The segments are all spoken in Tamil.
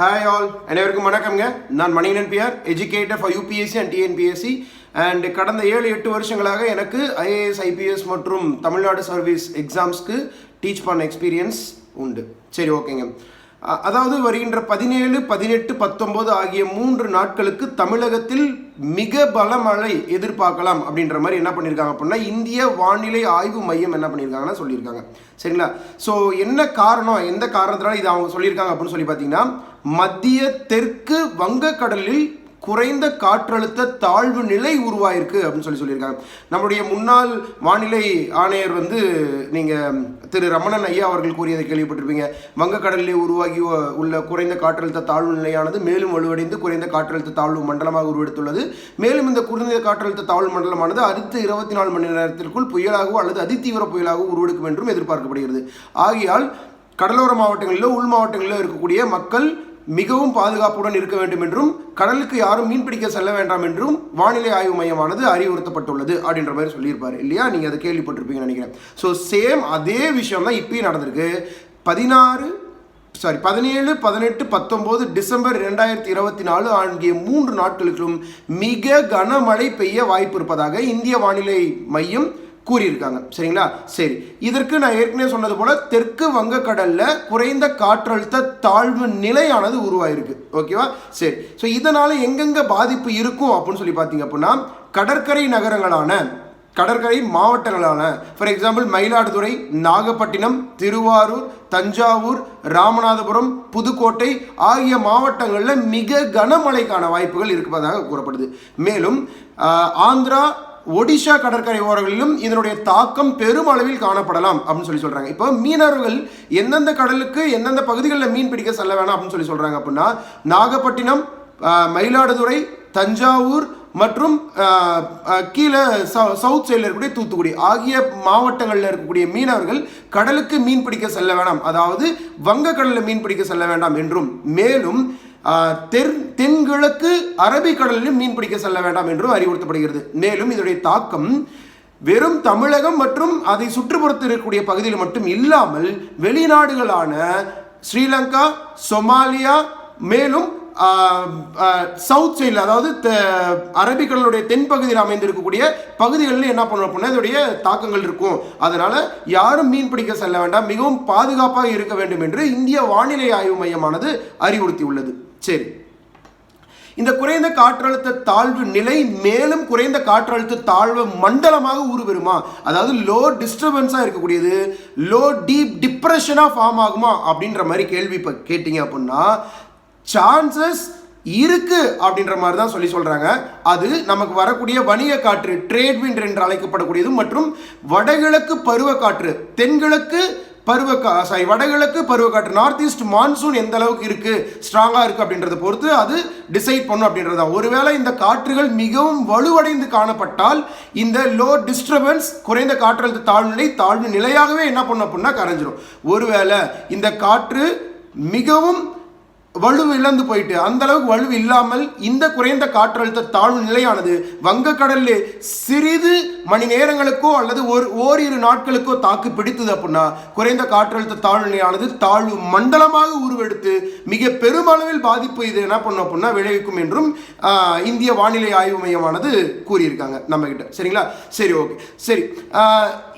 ஹாய் ஆல் அனைவருக்கும் வணக்கம்ங்க. நான் Manikandan P R educator for UPSC and TNPSC and கடந்த ஏழு எட்டு வருஷங்களாக எனக்கு ஐஏஎஸ் ஐபிஎஸ் மற்றும் தமிழ்நாடு சர்வீஸ் எக்ஸாம்ஸ்க்கு டீச் பண்ண எக்ஸ்பீரியன்ஸ் உண்டு. சரி ஓகேங்க அதாவது வருகின்ற பதினேழு பதினெட்டு பத்தொம்போது ஆகிய மூன்று நாட்களுக்கு தமிழகத்தில் மிக பலமழை எதிர்பார்க்கலாம் அப்படின்ற மாதிரி என்ன பண்ணியிருக்காங்க அப்படின்னா இந்திய வானிலை ஆய்வு மையம் என்ன பண்ணியிருக்காங்கன்னா சொல்லியிருக்காங்க. சரிங்களா? ஸோ என்ன காரணம் எந்த காரணத்தினால இது அவங்க சொல்லியிருக்காங்க அப்படின்னு சொல்லி பார்த்தீங்கன்னா மத்திய தெற்கு வங்கக்கடலில் குறைந்த காற்றழுத்த தாழ்வு நிலை உருவாயிருக்கு அப்படின்னு சொல்லி சொல்லியிருக்காங்க. நம்முடைய முன்னாள் வானிலை ஆணையர் வந்து நீங்கள் திரு ரமணன் ஐயா அவர்கள் கூறியதை கேள்விப்பட்டிருப்பீங்க. வங்கக்கடலிலே உருவாகி உள்ள குறைந்த காற்றழுத்த தாழ்வு நிலையானது மேலும் வலுவடைந்து குறைந்த காற்றழுத்த தாழ்வு மண்டலமாக உருவெடுத்துள்ளது. மேலும் இந்த குறைந்த காற்றழுத்த தாழ்வு மண்டலமானது அடுத்த இருபத்தி நாலு மணி நேரத்திற்குள் புயலாகவோ அல்லது அதிதீவிர புயலாகவோ உருவெடுக்கும் என்றும் எதிர்பார்க்கப்படுகிறது. ஆகையால் கடலோர மாவட்டங்களிலோ உள் மாவட்டங்களிலோ இருக்கக்கூடிய மக்கள் மிகவும் பாதுகாப்புடன் இருக்க வேண்டும் என்றும் கடலுக்கு யாரும் மீன் பிடிக்க செல்ல வேண்டாம் என்றும் வானிலை ஆய்வு மையமானது அறிவுறுத்தப்பட்டுள்ளது அப்படின்ற மாதிரி சொல்லியிருப்பார். இல்லையா? நீங்கள் அதை கேள்விப்பட்டிருப்பீங்கன்னு நினைக்கிறேன். ஸோ சேம் அதே விஷயம் தான் இப்பயும் நடந்திருக்கு. பதினாறு சாரி பதினேழு பதினெட்டு பத்தொம்போது டிசம்பர் ரெண்டாயிரத்தி இருபத்தி நாலு ஆகிய மூன்று நாட்களுக்கும் மிக கனமழை பெய்ய வாய்ப்பு இருப்பதாக இந்திய வானிலை மையம் கூறியிருக்காங்க. சரிங்களா? சரி. இதற்கு நான் ஏற்கனவே சொன்னது போல தெற்கு வங்கக்கடலில் குறைந்த காற்றழுத்த தாழ்வு நிலையானது உருவாயிருக்கு. ஓகேவா? சரி. ஸோ இதனால் எங்கெங்க பாதிப்பு இருக்கும் அப்படின்னு சொல்லி பார்த்தீங்க அப்படின்னா கடற்கரை நகரங்களான கடற்கரை மாவட்டங்களான ஃபார் எக்ஸாம்பிள் மயிலாடுதுறை நாகப்பட்டினம் திருவாரூர் தஞ்சாவூர் ராமநாதபுரம் புதுக்கோட்டை ஆகிய மாவட்டங்களில் மிக கனமழைக்கான வாய்ப்புகள் இருப்பதாக கூறப்படுது. மேலும் ஆந்திரா ஒடிஷா கடற்கரை ஓரங்களிலும் இதனுடைய தாக்கம் பெருமளவில் காணப்படலாம் அப்படின்னு சொல்லி சொல்கிறாங்க இப்போ மீனவர்கள் எந்தெந்த கடலுக்கு எந்தெந்த பகுதிகளில் மீன் பிடிக்க செல்ல வேணாம் அப்படின்னு சொல்லி சொல்கிறாங்க அப்படின்னா நாகப்பட்டினம் மயிலாடுதுறை தஞ்சாவூர் மற்றும் கீழே சவு- சவுத் சைடில் இருக்கக்கூடிய தூத்துக்குடி ஆகிய மாவட்டங்களில் இருக்கக்கூடிய மீனவர்கள் கடலுக்கு மீன் பிடிக்க செல்ல வேண்டாம் அதாவது வங்கக்கடலில் மீன் பிடிக்க செல்ல வேண்டாம் என்றும். மேலும் தென் தென்கிழக்கு அரபிக்கடலிலும் மீன் பிடிக்க செல்ல வேண்டாம் என்றும் அறிவுறுத்தப்படுகிறது. மேலும் இதனுடைய தாக்கம் வெறும் தமிழகம் மற்றும் அதை சுற்றுப்புறத்தில் இருக்கக்கூடிய பகுதியில் மட்டும் இல்லாமல் வெளிநாடுகளான ஸ்ரீலங்கா சொமாலியா மேலும் சவுத் சைடில் அதாவது அரபிக்கடலுடைய தென்பகுதியில் அமைந்திருக்கக்கூடிய பகுதிகளில் என்ன பண்ணணும் அப்படின்னா இதோடைய தாக்கங்கள் இருக்கும். அதனால் யாரும் மீன் பிடிக்க செல்ல வேண்டாம். மிகவும் பாதுகாப்பாக இருக்க வேண்டும் என்று இந்திய வானிலை ஆய்வு மையமானது அறிவுறுத்தியுள்ளது. சரி. இந்த குறைந்த காற்றழுத்த தாழ்வு நிலை மேலும் குறைந்த காற்றழுத்த தாழ்வு மண்டலமாக உருவெறுமா? அதாவது லோ டிஸ்டர்பன்ஸாக இருக்கக்கூடியது லோ டீப் டிப்ரெஷனாக ஃபார்ம் ஆகுமா? அப்படின்ற மாதிரி கேள்வி இப்போ கேட்டிங்க அப்படின்னா சான்சஸ் இருக்கு அப்படின்ற மாதிரி தான் சொல்லி சொல்றாங்க. அது நமக்கு வரக்கூடிய வணிக காற்று ட்ரேட் விண்ட் என்று அழைக்கப்படக்கூடியது மற்றும் வடகிழக்கு பருவ காற்று தென்கிழக்கு பருவ சாரி வடகிழக்கு பருவக்காற்று நார்த் ஈஸ்ட் மான்சூன் எந்த அளவுக்கு இருக்குது ஸ்ட்ராங்காக இருக்குது அப்படின்றத பொறுத்து அது டிசைட் பண்ணும் அப்படின்றது தான். ஒருவேளை இந்த காற்றுகள் மிகவும் வலுவடைந்து காணப்பட்டால் இந்த லோ டிஸ்டர்பன்ஸ் குறைந்த காற்றழுத்த தாழ்நிலை தாழ்வு நிலையாகவே என்ன பண்ணும் அப்படின்னா கரைஞ்சிரும். ஒருவேளை இந்த காற்று மிகவும் வலு இழந்து போயிட்டு அந்த அளவுக்கு வலு இல்லாமல் இந்த குறைந்த காற்றழுத்த தாழ்வு நிலையானது வங்கக்கடலில் சிறிது மணி நேரங்களுக்கோ அல்லது ஒரு ஓரிரு நாட்களுக்கோ தாக்கு பிடித்தது அப்படின்னா குறைந்த காற்றழுத்த தாழ்வு நிலையானது தாழ்வு மண்டலமாக உருவெடுத்து மிக பெருமளவில் பாதிப்பு இது என்ன பண்ணும் அப்படின்னா விளைவிக்கும் என்றும் இந்திய வானிலை ஆய்வு மையமானது கூறியிருக்காங்க நம்ம கிட்ட சரிங்களா? சரி ஓகே. சரி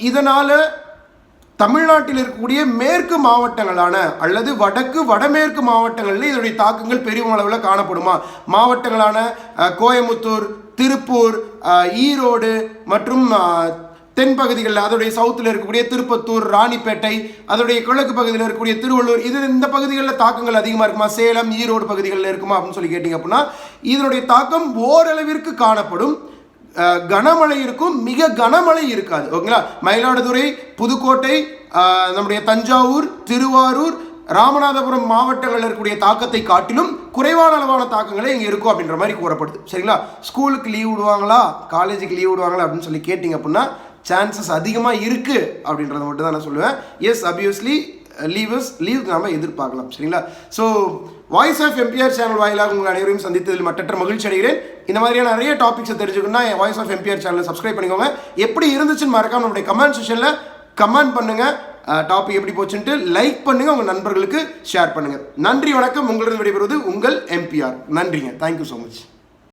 இதனால் இதனால தமிழ்நாட்டில் இருக்கக்கூடிய மேற்கு மாவட்டங்களான அல்லது வடக்கு வடமேற்கு மாவட்டங்களில் இதனுடைய தாக்கங்கள் பெரும் அளவில் காணப்படுமா? மாவட்டங்களான கோயமுத்தூர் திருப்பூர் ஈரோடு மற்றும் தென்பகுதிகளில் அதோடைய சவுத்தில் இருக்கக்கூடிய திருப்பத்தூர் ராணிப்பேட்டை அதோடைய கிழக்கு பகுதியில் இருக்கக்கூடிய திருவள்ளூர் இது இந்த பகுதிகளில் தாக்கங்கள் அதிகமாக இருக்குமா? சேலம் ஈரோடு பகுதிகளில் இருக்குமா? அப்படின்னு சொல்லி கேட்டிங்க அப்படின்னா இதனுடைய தாக்கம் ஓரளவிற்கு காணப்படும். கனமழை இருக்கும் மிக கனமழை இருக்காது. ஓகேங்களா? மயிலாடுதுறை புதுக்கோட்டை நம்முடைய தஞ்சாவூர் திருவாரூர் ராமநாதபுரம் மாவட்டங்களில் இருக்கக்கூடிய தாக்கத்தை காட்டிலும் குறைவான அளவான தாக்கங்களே இங்கே இருக்கும் அப்படின்ற மாதிரி கூறப்படுது. சரிங்களா? ஸ்கூலுக்கு லீவ் விடுவாங்களா? காலேஜுக்கு லீவ் விடுவாங்களா அப்படின்னு சொல்லி கேட்டிங்க அப்படின்னா சான்சஸ் அதிகமாக இருக்குது அப்படின்றத மட்டும் தான் நான் சொல்லுவேன். எஸ் அபியஸ்லி லீவர்ஸ் லீவ் நாம எதிர்பார்க்கலாம் சரிங்களா? So voice of MBR channel வாயிலாக உங்கள் அனைவரையும் சந்தித்ததில் மற்றற்ற மகிழ்ச்சி அடைகிறேன். இந்த மாதிரியான நிறைய டாபிக்ஸை தெரிஞ்சுக்கணும்னா என் வாய்ஸ் ஆஃப் எம்பிஆர் சேனலை சப்ஸ்கிரைப் பண்ணிக்கோங்க. எப்படி இருந்துச்சுன்னு மறக்காம நம்முடைய கமெண்ட் செஷனில் கமெண்ட் பண்ணுங்க. டாபிக் எப்படி போச்சுன்ட்டு லைக் பண்ணுங்க உங்கள் நண்பர்களுக்கு ஷேர் பண்ணுங்க. நன்றி வணக்கம். உங்களிடம் விடைபெறுவது உங்கள் எம்பிஆர் நன்றிங்க. Thank you so much